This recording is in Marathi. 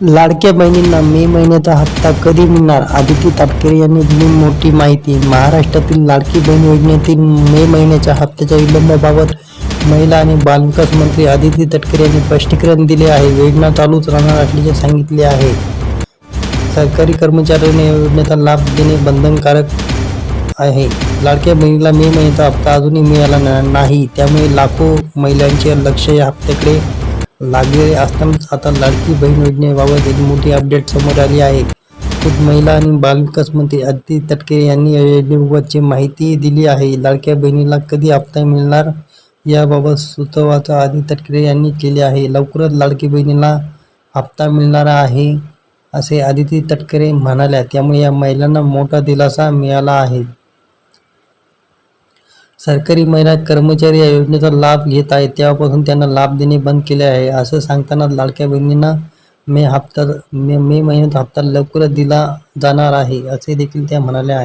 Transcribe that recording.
लाडक्या बहिणींना मे महिन्याचा हप्ता कधी मिळणार? आदिती तटकरे यांनी दिली मोठी माहिती. महाराष्ट्रातील लाडकी बहीण योजनेतील मे महिन्याच्या हप्त्याच्या विलंबाबाबत महिला आणि बालविकास मंत्री आदिती तटकरे यांनी स्पष्टीकरण दिले आहे. योजना चालूच राहणार असल्याचे सांगितले आहे. सरकारी कर्मचाऱ्यांना या योजनेचा लाभ देणे बंधनकारक आहे. लाडक्या बहिणीला मे महिन्याचा हप्ता अजूनही मिळाला नाही. त्यामुळे लाखो महिलांचे लक्ष या हप्त्याकडे लागले असतानाच आता लाडकी बहीण योजनेबाबत एक मोठी अपडेट समोर आली आहे. खुद महिला आणि बालविकास मंत्री आदिती तटकरे यांनी या योजनेबाबतची माहिती दिली आहे. लाडक्या बहिणीला कधी हप्ता मिळणार याबाबत सुचवाचं आदिती तटकरे यांनी केले आहे. लवकरच लाडकी बहिणीला हप्ता मिळणार आहे असे आदिती तटकरे म्हणाल्या. त्यामुळे या महिलांना मोठा दिलासा मिळाला आहे. सरकारी महिला कर्मचारी या योजनेचा लाभ घेत आहेत तेव्हापासून त्यांना लाभ देणे बंद केले आहे. असं सांगताना लाडक्या बहिणींना मे हप्ता मे मे महिन्यात हप्ता लवकरच दिला जाणार आहे असे देखील त्या म्हणाल्या आहेत.